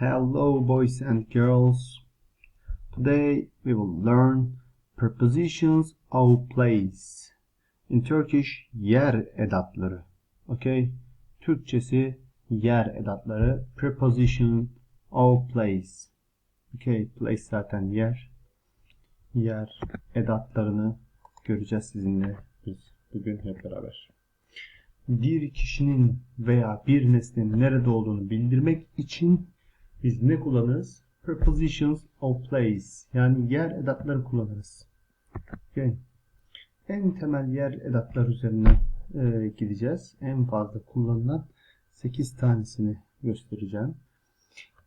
Hello, boys and girls. Today we will learn prepositions of place. In Turkish, yer edatları. Okay? Türkçesi yer edatları. Preposition of place. Okay, place zaten yer. Yer edatlarını göreceğiz sizinle biz bugün hep beraber. Bir kişinin veya bir nesnenin nerede olduğunu bildirmek için biz ne kullanırız? Prepositions of place. Yani yer edatları kullanırız. Okay. En temel yer edatlar üzerinden e, gideceğiz. En fazla kullanılan 8 tanesini göstereceğim.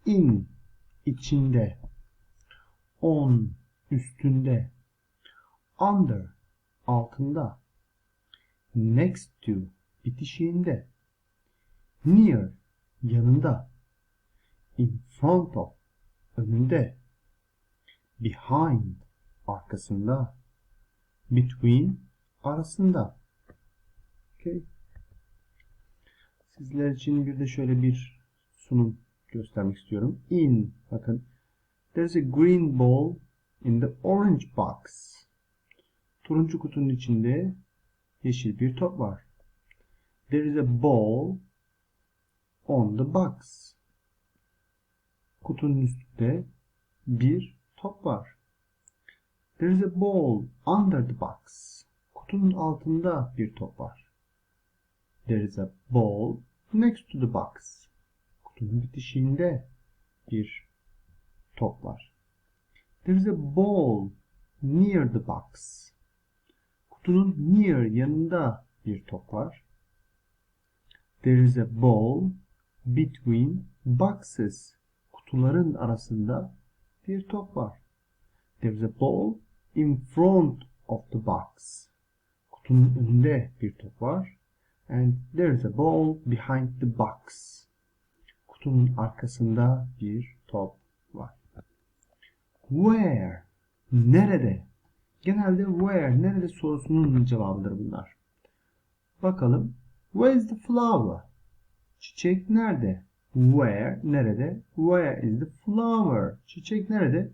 In, içinde. On, üstünde. Under, altında. Next to, bitişiğinde. Near, yanında. In front of, önünde. Behind, arkasında. Between, arasında. Okay. Sizler için bir de şöyle bir sunum göstermek istiyorum. In, bakın. There's a green ball in the orange box. Turuncu kutunun içinde yeşil bir top var. There is a ball on the box. Kutunun üstünde bir top var. There is a ball under the box. Kutunun altında bir top var. There is a ball next to the box. Kutunun bitişiğinde bir top var. There is a ball near the box. Kutunun near yanında bir top var. There is a ball between boxes. Kutuların arasında bir top var. There is a ball in front of the box. Kutunun önünde bir top var. And there is a ball behind the box. Kutunun arkasında bir top var. Where? Nerede? Genelde where, nerede sorusunun cevabıdır bunlar. Bakalım. Where is the flower? Çiçek nerede? Where, nerede? Where is the flower? Çiçek nerede?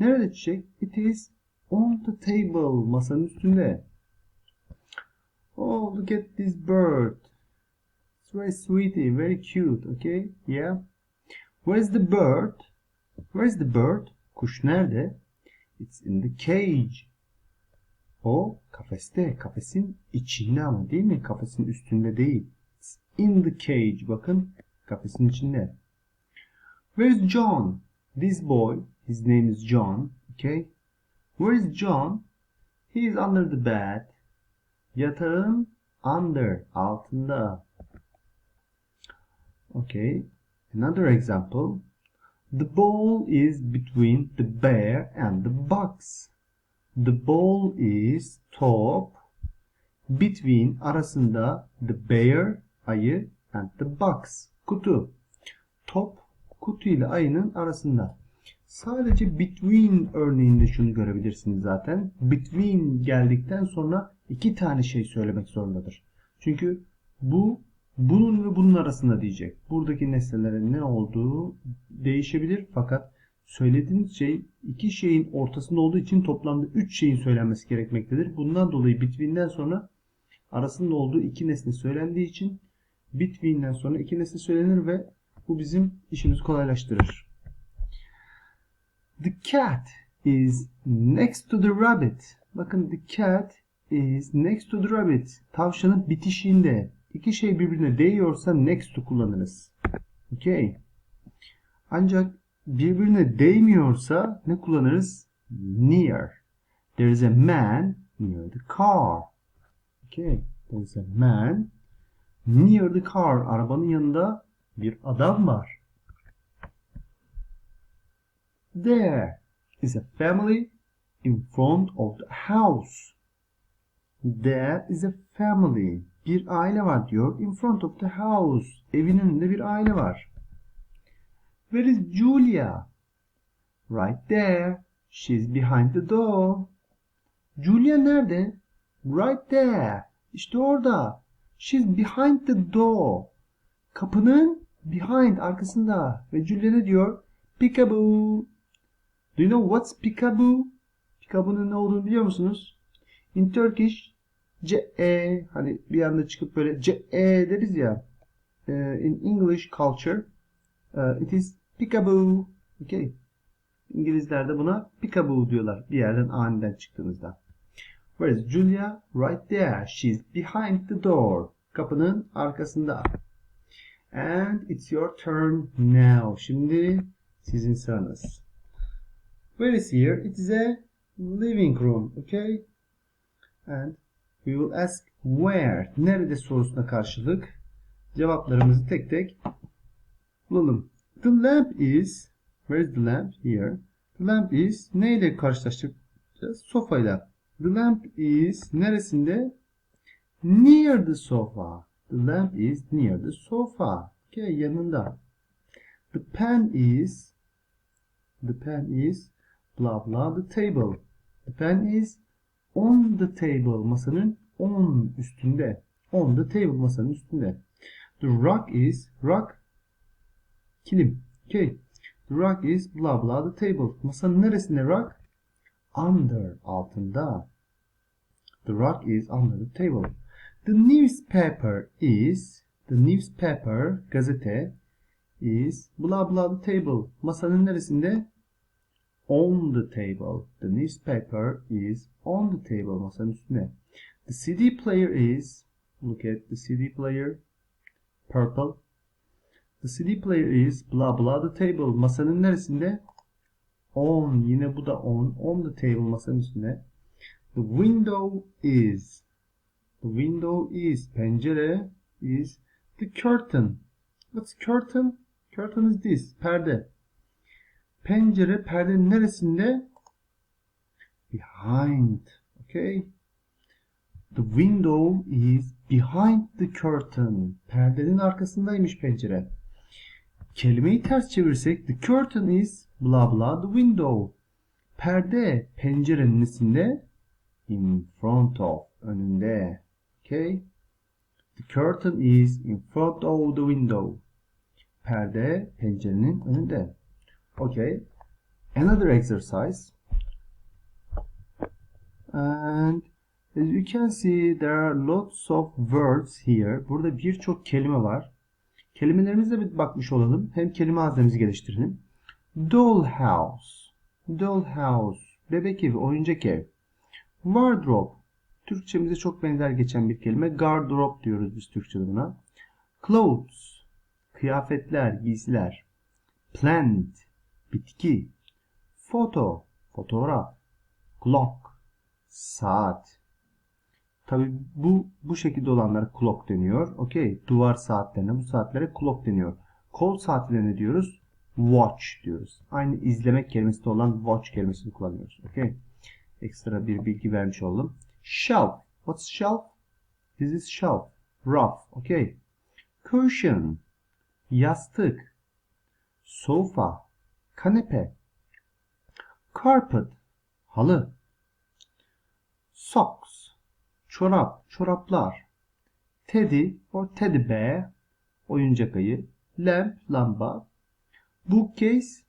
Nerede çiçek? It is on the table. Masanın üstünde. Oh, look at this bird. It's very sweetie, very cute, okay? Yeah. Where's the bird? Where's the bird? Kuş nerede? It's in the cage. O kafeste, kafesin içinde ama değil mi? Kafesin üstünde değil. It's in the cage. Bakın kafesin içinde. Where's John? This boy, his name is John. Okay. Where is John? He is under the bed. Yatağın under, altında. Okay. Another example. The ball is between the bear and the box. The ball is top between arasında the bear ayı and the box kutu. Top kutu ile ayının arasında. Sadece between örneğinde şunu görebilirsiniz zaten. Between geldikten sonra iki tane şey söylemek zorundadır. Çünkü bu bunun ve bunun arasında diyecek. Buradaki nesnelerin ne olduğu değişebilir fakat söylediğiniz şey iki şeyin ortasında olduğu için toplamda üç şeyin söylenmesi gerekmektedir. Bundan dolayı between'den sonra arasında olduğu iki nesne söylendiği için between'den sonra iki nesne söylenir ve bu bizim işimizi kolaylaştırır. The cat is next to the rabbit. Bakın the cat is next to the rabbit. Tavşanın bitişiğinde. İki şey birbirine değiyorsa next to kullanırız. Okay. Ancak birbirine değmiyorsa ne kullanırız? Near. There is a man near the car. Okay. There is a man near the car. Arabanın yanında bir adam var. There is a family in front of the house. There is a family. Bir aile var diyor. In front of the house. Evin önünde bir aile var. Where is Julia? Right there. She's behind the door. Julia nerede? Right there. İşte orada. She's behind the door. Kapının behind arkasında ve Julia ne diyor? Peekaboo. Do you know what's peekaboo? Peekaboo'nun ne olduğunu biliyor musunuz? In Turkish ce e hani bir anda çıkıp böyle ce e deriz ya. Ee, in English culture uh, it is peekaboo. Okay. İngilizler de buna peekaboo diyorlar. Bir yerden aniden çıktığınızda. Where is Julia? Right there. She's behind the door. Kapının arkasında. And it's your turn now. Şimdi sizin sıranız. Where is here? It is a living room. Okay. And we will ask where. Nerede sorusuna karşılık cevaplarımızı tek tek bulalım. The lamp is Where is the lamp? Here. The lamp is neyle karşılaştıracağız? Sofayla. The lamp is neresinde? Near the sofa. The lamp is near the sofa. Okay, yanında. The pen is The pen is blah blah the table. The pen is on the table. Masanın on üstünde. On the table masanın üstünde. The rug is rug kilim. Okay. The rug is blah blah the table. Masanın neresinde rug? Under altında. The rug is under the table. The newspaper is the newspaper gazete is blah blah the table. Masanın neresinde? On the table. The newspaper is on the table. Masanın üstünde. The CD player is look at the CD player purple. The CD player is blah blah the table. Masanın neresinde? On. Yine bu da on. On the table masanın üstünde. The window is. The window is. Pencere is. The curtain. What's curtain? Curtain is this. Perde. Pencere perdenin neresinde? Behind. Okay. The window is behind the curtain. Perdenin arkasındaymış pencere. Kelimeyi ters çevirsek the curtain is blah blah the window. Perde pencerenin nesinde? In front of. Önünde. Okay. The curtain is in front of the window. Perde pencerenin önünde. Okay. Another exercise. And as you can see there are lots of words here. Burada birçok kelime var. Kelimelerimize bir bakmış olalım. Hem kelime haznemizi geliştirelim. Dollhouse. Dollhouse. Bebek evi, oyuncak ev. Wardrobe. Türkçemize çok benzer geçen bir kelime. Gardırop diyoruz biz Türkçe'de buna. Clothes. Kıyafetler, giysiler. Plant. Bitki. Photo. Fotoğraf. Clock. Saat. Tabi bu bu şekilde olanlara clock deniyor. Okey. Duvar saatlerine bu saatlere clock deniyor. Kol saatlerine diyoruz? Watch diyoruz. Aynı izlemek kelimesi de olan watch kelimesini kullanıyoruz. Okey. Ekstra bir bilgi vermiş oldum. Shelf. What's shelf? This is shelf. Rough. Okay. Cushion. Yastık. Sofa. Kanepe. Carpet. Halı. Socks. Çorap. Çoraplar. Teddy or teddy bear. Oyuncak ayı. Lamp. Lamba. Bookcase.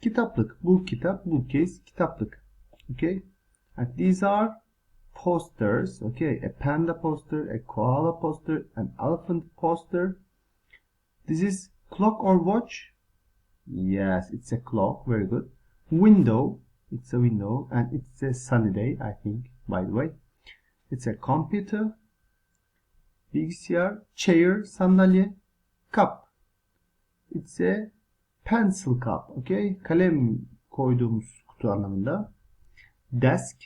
Kitaplık. Book kitap. Bookcase. Kitaplık. Okay. And these are posters. Okay, a panda poster, a koala poster, an elephant poster. This is clock or watch? Yes, it's a clock. Very good. Window. It's a window, and it's a sunny day, I think. By the way, it's a computer. Bilgisayar, chair, sandalye, cup. It's a pencil cup. Okay, kalem koyduğumuz kutu anlamında. Desk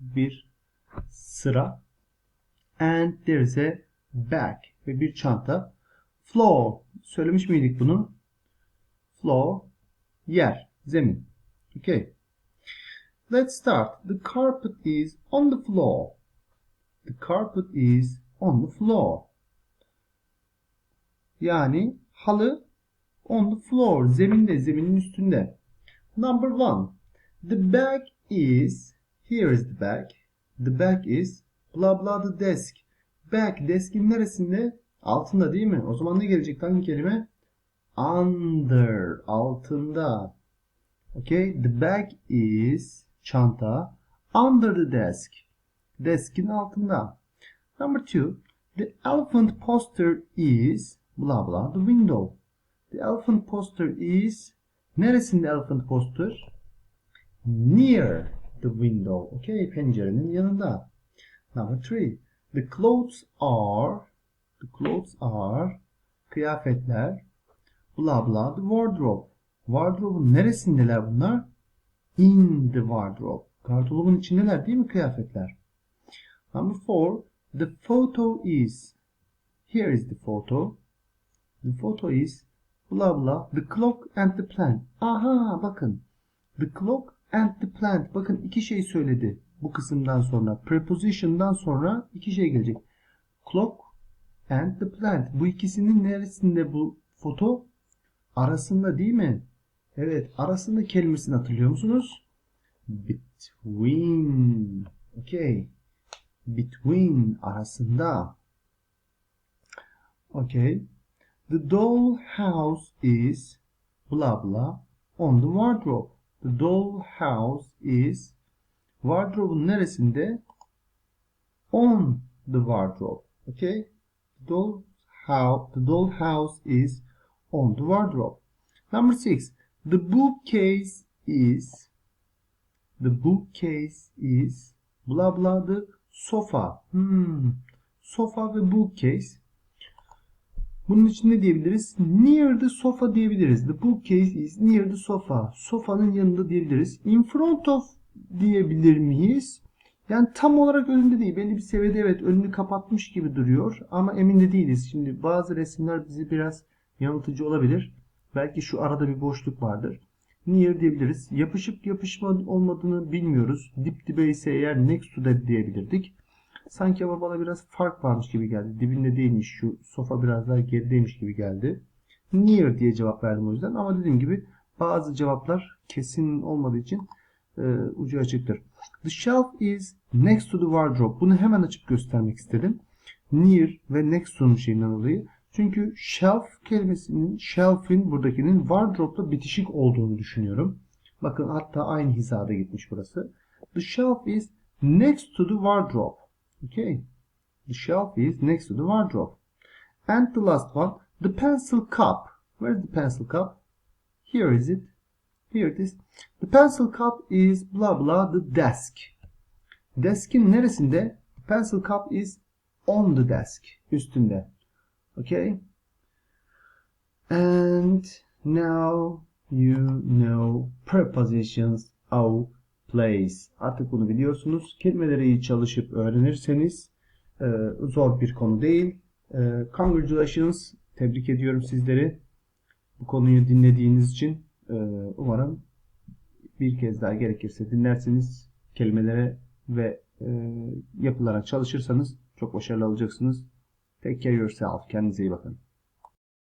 bir sıra. And there is a bag ve bir çanta. Floor söylemiş miydik bunu? Floor yer zemin okay? Let's start. The carpet is on the floor. The carpet is on the floor. Yani halı on the floor zeminde zeminin üstünde number one the bag is here is the bag. The bag is blah blah the desk. Bag deskin neresinde? Altında değil mi? O zaman ne gelecek hangi kelime? under altında. Okay, the bag is çanta under the desk. Deskin altında. Number two, the elephant poster is blah blah the window. The elephant poster is neresinde elephant poster? Near the window. Okay, pencerenin yanında. Number three, the clothes are the clothes are kıyafetler blah blah the wardrobe. Wardrobe'un neresindeler bunlar? In the wardrobe. Gardırobun içindeler değil mi kıyafetler? Number four, the photo is. Here is the photo. The photo is blah blah the clock and the plant. Aha bakın. The clock and the plant. Bakın iki şey söyledi bu kısımdan sonra. Preposition'dan sonra iki şey gelecek. Clock and the plant. Bu ikisinin neresinde bu foto? Arasında değil mi? Evet, arasında kelimesini hatırlıyor musunuz? Between. Okay. Between arasında. Okay. The doll house is blah blah on the wardrobe. The doll house is wardrobe'un neresinde? On the wardrobe. Okay. The doll house, the doll house is on the wardrobe. Number six, the bookcase is the bookcase is blah blah the sofa. Hmm. Sofa ve bookcase. Bunun için ne diyebiliriz? Near the sofa diyebiliriz. The bookcase is near the sofa. Sofanın yanında diyebiliriz. In front of diyebilir miyiz? Yani tam olarak önünde değil. Belli bir seviyede evet önünü kapatmış gibi duruyor. Ama emin de değiliz. Şimdi bazı resimler bizi biraz yanıltıcı olabilir. Belki şu arada bir boşluk vardır. Near diyebiliriz. Yapışıp yapışma olmadığını bilmiyoruz. Dip dibe ise eğer next to diyebilirdik. Sanki ama bana biraz fark varmış gibi geldi. Dibinde değilmiş şu sofa biraz daha gerideymiş gibi geldi. Near diye cevap verdim o yüzden. Ama dediğim gibi bazı cevaplar kesin olmadığı için e, ucu açıktır. The shelf is next to the wardrobe. Bunu hemen açıp göstermek istedim. Near ve next to'nun şeyinden dolayı. Çünkü shelf kelimesinin, shelf'in buradakinin wardrobe'la bitişik olduğunu düşünüyorum. Bakın hatta aynı hizada gitmiş burası. The shelf is next to the wardrobe. Okay. The shelf is next to the wardrobe. And the last one, the pencil cup. Where is the pencil cup? Here is it. Here it is. The pencil cup is blah blah the desk. Desk'in neresinde? The pencil cup is on the desk. Üstünde. Okay. And now you know prepositions of place. Artık bunu biliyorsunuz. Kelimeleri iyi çalışıp öğrenirseniz e, zor bir konu değil. E, congratulations. Tebrik ediyorum sizleri. Bu konuyu dinlediğiniz için e, umarım bir kez daha gerekirse dinlersiniz. Kelimelere ve e, yapılara çalışırsanız çok başarılı olacaksınız. Take care yourself. Kendinize iyi bakın.